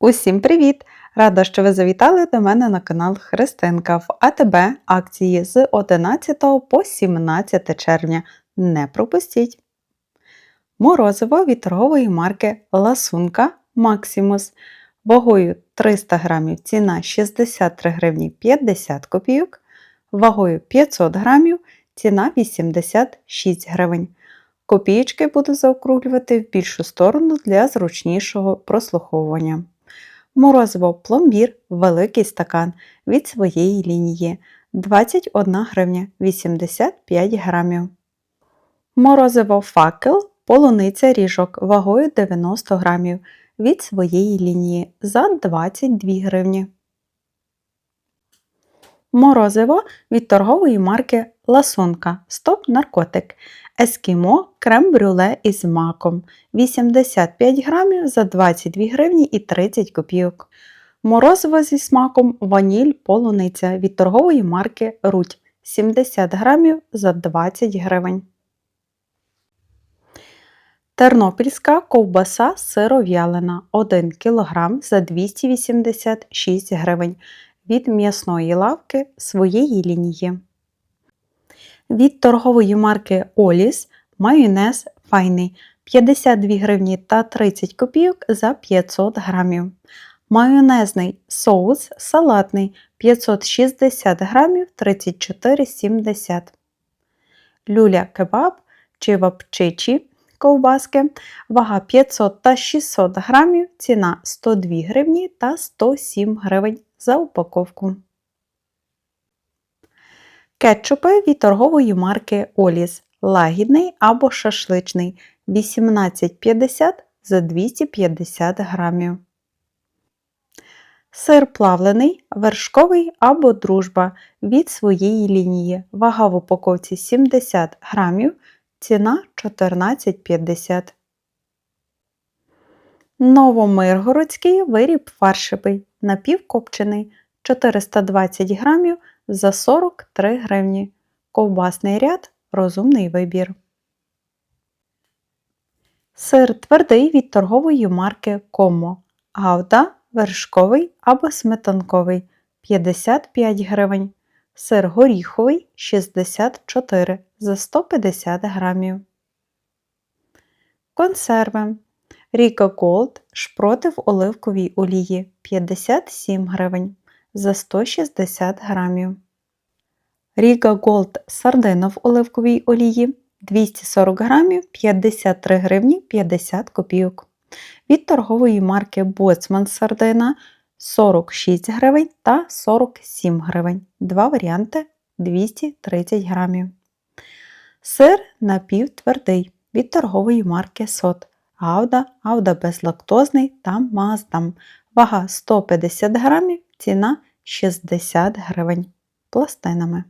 Усім привіт! Рада, що ви завітали до мене на канал Христинка в АТБ акції з 11 по 17 червня. Не пропустіть! Морозиво від торгової марки Ласунка Максимус вагою 300 грамів ціна 63 гривні 50 копійок, вагою 500 грамів ціна 86 гривень. Копієчки буду заокруглювати в більшу сторону для зручнішого прослуховування. Морозиво пломбір великий стакан від своєї лінії 21 гривня 85 грамів. Морозиво факел полуниця ріжок вагою 90 грамів від своєї лінії за 22 гривні. Морозиво від торгової марки Ласунка Стоп наркотик. Ескімо крем-брюле із маком 85 грамів за 22 гривні і 30 копійок. Морозиво зі смаком ваніль полуниця від торгової марки Руть 70 грамів за 20 гривень. Тернопільська ковбаса сиров'ялина 1 кг за 286 гривень від м'ясної лавки своєї лінії. Від торгової марки Оліс майонез файний 52 гривні та 30 копійок за 500 грамів. Майонезний соус салатний 560 грамів 34,70 Люля кебаб чи вапчичі ковбаски, вага 500 та 600 грамів, ціна 102 гривні та 107 гривень за упаковку. Кетчупи від торгової марки Оліс лагідний або шашличний 18,50 за 250 грамів. Сир плавлений, вершковий або дружба від своєї лінії. Вага в упаковці 70 грамів, ціна 14,50. Новомиргородський виріб фаршевий, напівкопчений 420 грамів за 43 гривні. Ковбасний ряд розумний вибір. Сир твердий від торгової марки Комо. Гауда вершковий або сметанковий 55 гривень. Сир горіховий 64 за 150 грамів. Консерви. Ріка Голд шпроти в оливковій олії 57 гривень за 160 грамів. Ріга Голд сардина в оливковій олії 240 грамів 53 гривні 50 копійок. Від торгової марки Боцман сардина 46 гривень та 47 гривень. Два варіанти 230 грамів. Сир напівтвердий від торгової марки Сот. Гауда, Гауда безлактозний та Маздам. Вага 150 грамів, ціна 60 гривень пластинами.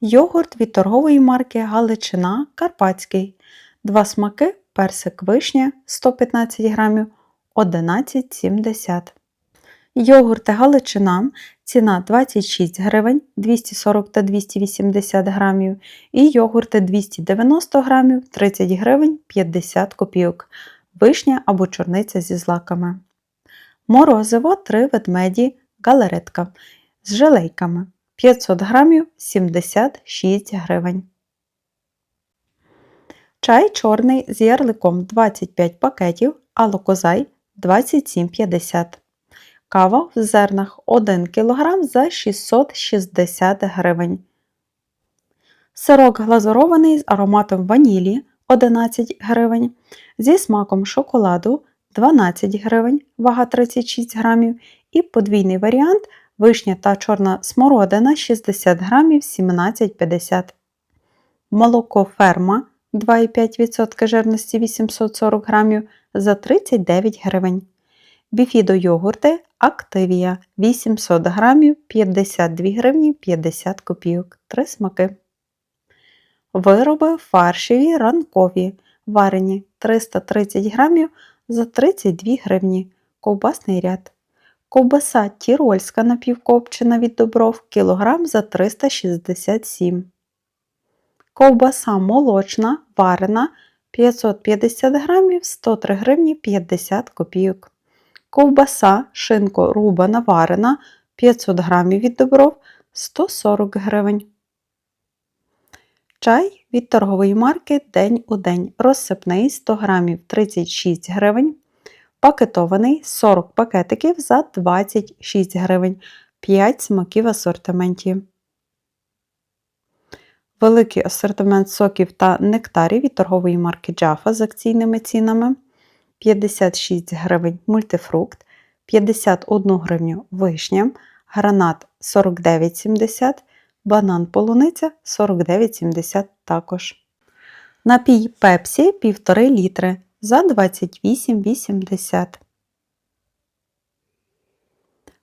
Йогурт від торгової марки Галичина Карпатський. Два смаки персик вишня 115 грамів 11,70 Йогурти Галичина ціна 26 гривень 240 та 280 грамів. І йогурти 290 грамів 30 гривень 50 копійок. Вишня або чорниця зі злаками. Морозиво 3 ведмеді галеретка з желейками 500 грамів 76 гривень. Чай чорний з ярликом 25 пакетів, алокозай 27,50 Кава в зернах 1 кг за 660 гривень. Сирок глазурований з ароматом ванілі 11 гривень. Зі смаком шоколаду 12 гривень, вага 36 грамів. І подвійний варіант вишня та чорна смородина 60 грамів 17,50 Молоко ферма 2,5% жирності 840 грамів за 39 гривень. Біфідо йогурти Активія 800 грамів 52 гривні 50 копійок. Три смаки. Вироби фаршеві ранкові. Варені 330 грамів за 32 гривні. Ковбасний ряд. Ковбаса тірольська напівкопчена від добров кілограм за 367 Ковбаса молочна, варена 550 грамів 103 гривні 50 копійок. Ковбаса, шинко рубана варена 500 грамів від добров 140 гривень. Чай від торгової марки День у день. Розсипний 100 грамів 36 гривень. Пакетований 40 пакетиків за 26 гривень. 5 смаків асортименті. Великий асортимент соків та нектарів від торгової марки Jaffa з акційними цінами. 56 гривень мультифрукт, 51 гривню вишня, гранат 49,70, банан полуниця 49,70 також. Напій пепсі 1,5 літри за 28,80.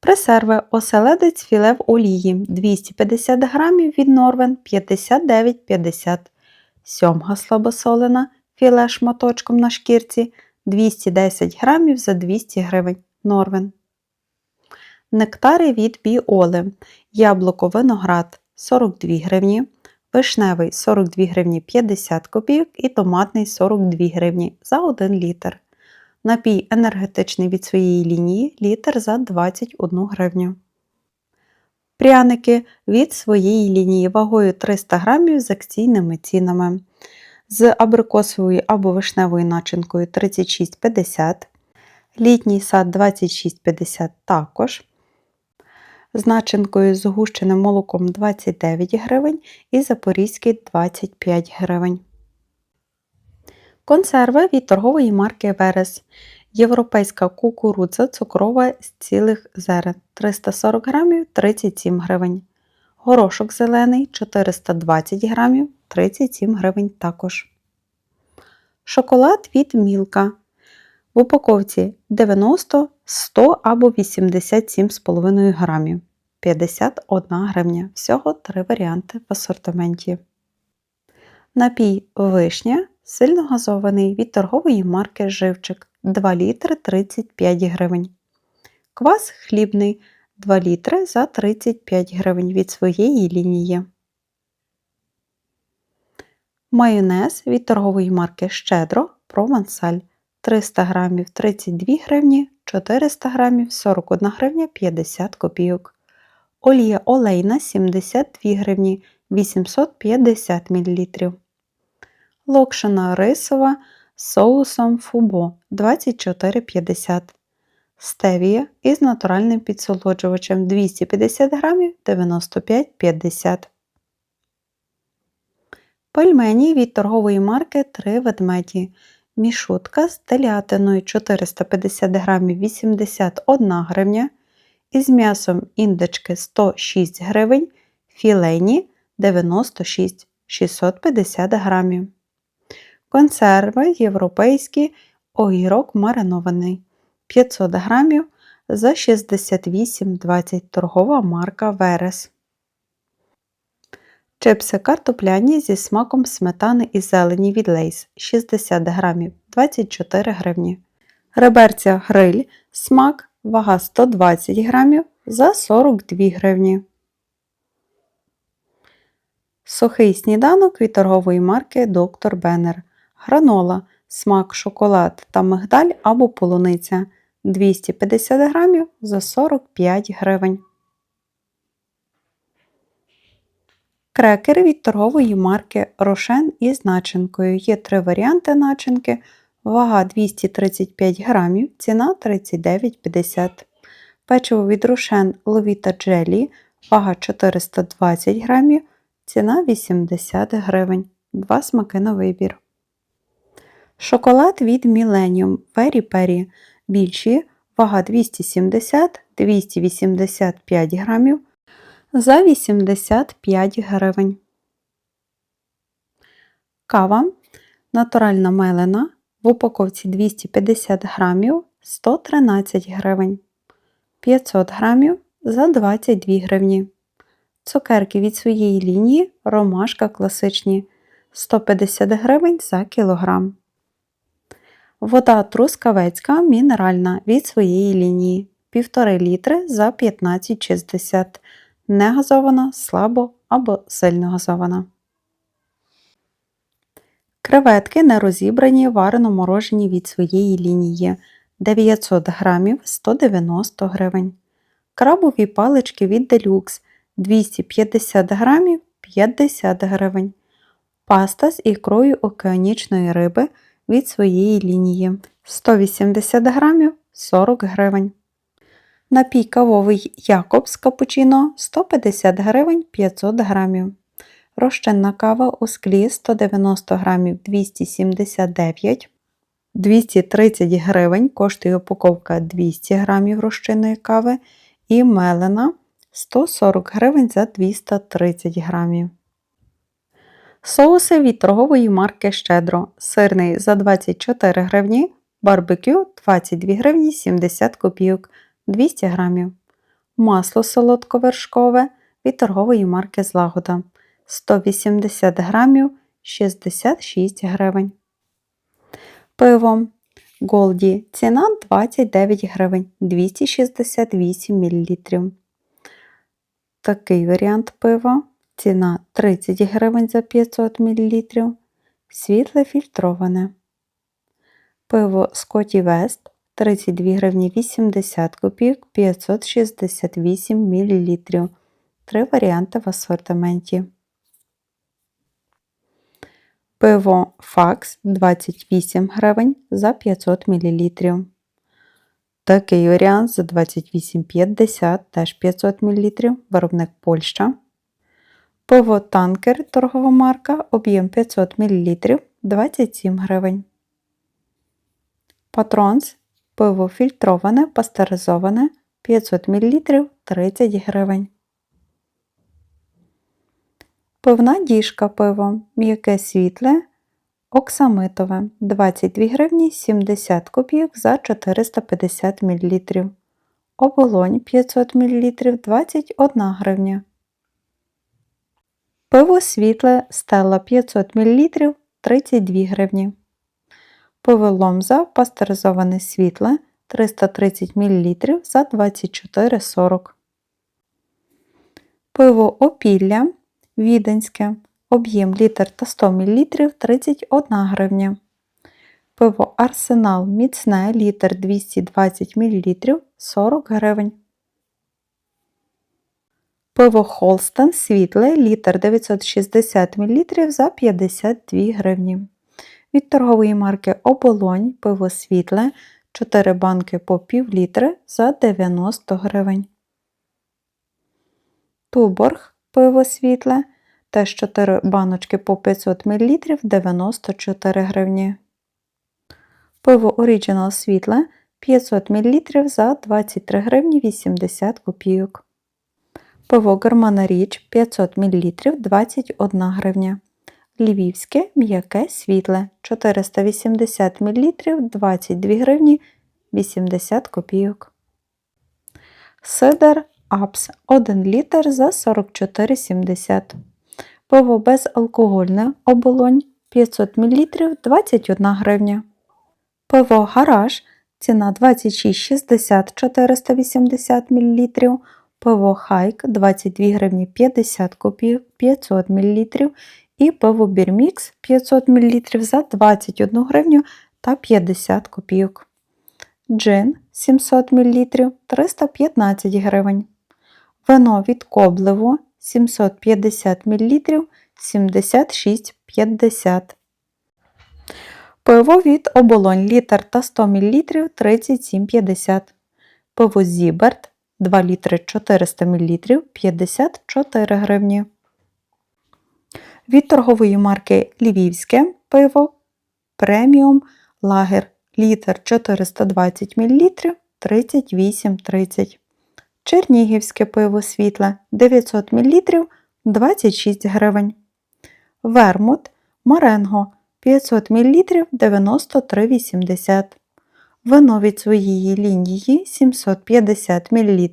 Пресерви оселедець філе в олії 250 грамів від Норвен 59,50 Сьомга слабосолена філе шматочком на шкірці 210 грамів за 200 гривень Норвен. Нектари від Біоли. Яблуко виноград 42 гривні, вишневий 42 гривні 50 копійок і томатний 42 гривні за 1 літр. Напій енергетичний від своєї лінії літр за 21 гривню. Пряники від своєї лінії вагою 300 грамів з акційними цінами. З абрикосовою або вишневою начинкою 36,50, літній сад 26,50 також. З начинкою з гущеним молоком 29 гривень і запорізький 25 гривень. Консерви від торгової марки Верес. Європейська кукурудза цукрова з цілих зерен 340 грамів 37 гривень. Горошок зелений 420 грамів 37 гривень також. Шоколад від Мілка. В упаковці 90, 100 або 87,5 грамів 51 гривня. Всього три варіанти в асортименті. Напій вишня сильно газований від торгової марки Живчик 2 літри 35 гривень. Квас хлібний 2 літри за 35 гривень від своєї лінії. Майонез від торгової марки Щедро Провансаль 300 грамів 32 гривні, 400 грамів 41 гривня 50 копійок. Олія олейна 72 гривні 850 мл. Локшина рисова з соусом фубо 24,50 Стевія із натуральним підсолоджувачем 250 грамів 95,50 Пельмені від торгової марки 3 ведмеді. Мішутка з телятиною 450 грамів 81 гривня. Із м'ясом індички 106 гривень, філейні 96 650 грамів. Консерви європейські огірок маринований 500 грамів за 68,20 торгова марка Верес. Чипси картопляні зі смаком сметани і зелені від Лейс 60 грамів 24 гривні. Реберця гриль смак вага 120 грамів за 42 гривні. Сухий сніданок від торгової марки Доктор Беннер. Гранола, смак шоколад та мигдаль або полуниця 250 грамів за 45 гривень. Крекери від торгової марки Рошен із начинкою. Є три варіанти начинки. Вага 235 грамів, ціна 39,50 Печиво від Рошен Ловіта Джелі, вага 420 грамів, ціна 80 гривень. Два смаки на вибір. Шоколад від Millennium Пері Пері. Більші, вага 270-285 грамів за 85 гривень. Кава натуральна мелена в упаковці 250 грамів 113 гривень. 500 грамів за 22 гривні. Цукерки від своєї лінії ромашка класичні 150 гривень за кілограм. Вода трускавецька мінеральна від своєї лінії 1,5 літри за 15,60 не газована, слабо або сильно газована. Креветки не розібрані варено морожені від своєї лінії 900 грамів 190 гривень. Крабові палички від Deluxe 250 грамів 50 гривень. Паста з ікрою океанічної риби від своєї лінії 180 грамів 40 гривень. Напій кавовий Якобс капучино 150 гривень 500 грамів. Розчинна кава у склі 190 грамів 279 230 гривень коштує упаковка 200 грамів розчинної кави і мелена 140 гривень за 230 грамів. Соуси від торгової марки Щедро. Сирний за 24 гривні, барбекю 22 гривні 70 копійок 200 грамів. Масло солодковершкове від торгової марки Злагода 180 грамів 66 гривень. Пиво Голді. Ціна 29 гривень 268 мл. Такий варіант пива. Ціна 30 гривень за 500 мл. Світле фільтроване. Пиво Скотті Вест 32 гривні 80 копійок 568 мл. Три варіанти в асортименті. Пиво Факс 28 гривень за 500 мл. Такий варіант за 28,50 теж 500 мл. Виробник Польща. Пиво Танкер торгова марка, об'єм 500 мл 27 гривень. Патронс пиво фільтроване, пастеризоване 500 мл 30 гривень. Пивна діжка пиво, м'яке світле, оксамитове 22 гривні 70 копійок за 450 мл. Оболонь 500 мл 21 гривня. Пиво світле стела 500 мл 32 гривні. Пиво ломза пастеризоване світле 330 мл за 24,40. Пиво опілля Віденське. Об'єм літр та 100 мл 31 гривня. Пиво Арсенал міцне літр 220 мл 40 гривень. Пиво Холстен світле літр 960 мл за 52 гривні. Від торгової марки Оболонь пиво світле 4 банки по пів літри за 90 гривень. Туборг пиво світле теж 4 баночки по 500 мл 94 гривні. Пиво Original світле 500 мл за 23 гривні 80 копійок. Пиво Германа Річ 500 мл 21 гривня. Львівське м'яке світле 480 мл 22 гривні 80 копійок. Сидер Апс 1 літр за 44,70. Пиво безалкогольне оболонь 500 мл 21 гривня. Пиво гараж ціна 26,60 480 мл. Пиво хайк 22 гривні 50 копійок 500 мл. І пиво бірмікс 500 мл за 21 гривню та 50 копійок. Джин 700 мл 315 гривень. Вино від Коблево 750 мл 76,50. Пиво від оболонь літр та 100 мл 37,50. Пиво Зіберт 2 літри 400 мл 54 гривні. Від торгової марки Львівське пиво преміум лагер літр 420 мл 38,30. Чернігівське пиво світле 900 мл 26 гривень. Вермут Маренго 500 мл 93,80. Вино від своєї лінії 750 мл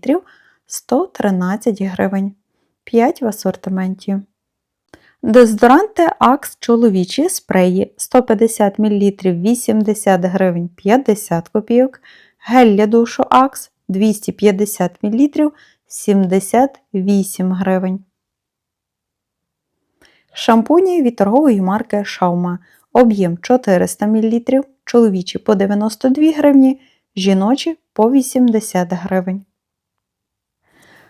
113 гривень. 5 в асортименті. Дезодоранти Акс чоловічі спреї 150 мл 80 гривень 50 копійок. Гель для душу Акс 250 мл 78 гривень. Шампуні від торгової марки Шаума. Об'єм 400 мл, чоловічі по 92 гривні, жіночі по 80 гривень.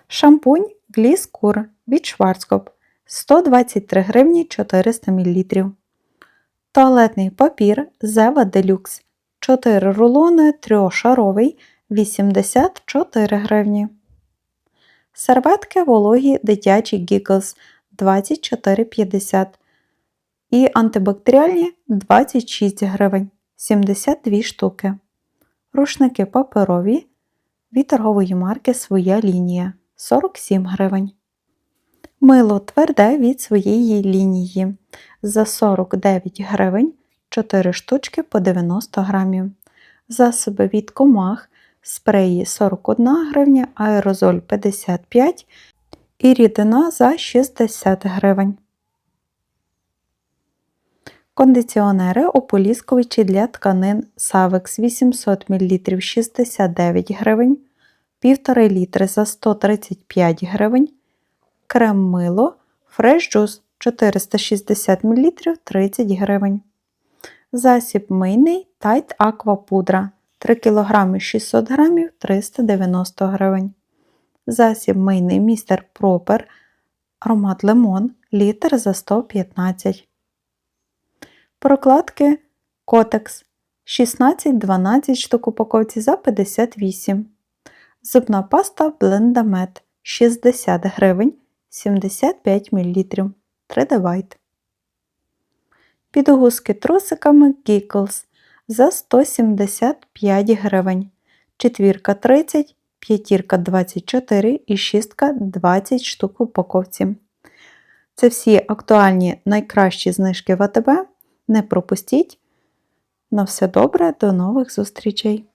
Шампунь Гліскур від Шварцкоп 123 гривні 400 мл. Туалетний папір Зева Делюкс 4 рулони трьошаровий 84 гривні. Серветки вологі дитячі Giggles 24,50 і антибактеріальні 26 гривень 72 штуки. Рушники паперові від торгової марки Своя лінія 47 гривень. Мило тверде від своєї лінії за 49 гривень 4 штучки по 90 грамів. Засоби від комах спреї 41 гривня, аерозоль 55 і рідина за 60 гривень. Кондиціонери ополіскувачі для тканин Savex 800 мл 69 гривень, 1,5 літри за 135 гривень, крем мило Fresh Juice 460 мл 30 гривень. Засіб мийний Tide Aqua пудра 3 кг 600 г 390 гривень. Засіб мийний містер Пропер аромат лимон літр за 115 Прокладки Котекс. 16-12 штук упаковці за 58 Зубна паста Blendamed. 60 гривень 75 мл 3D White. Підгузки трусиками Giggles за 175 гривень. Четвірка 30, п'ятірка 24 і шістка 20 штук в упаковці. Це всі актуальні найкращі знижки в АТБ. Не пропустіть. На все добре, до нових зустрічей!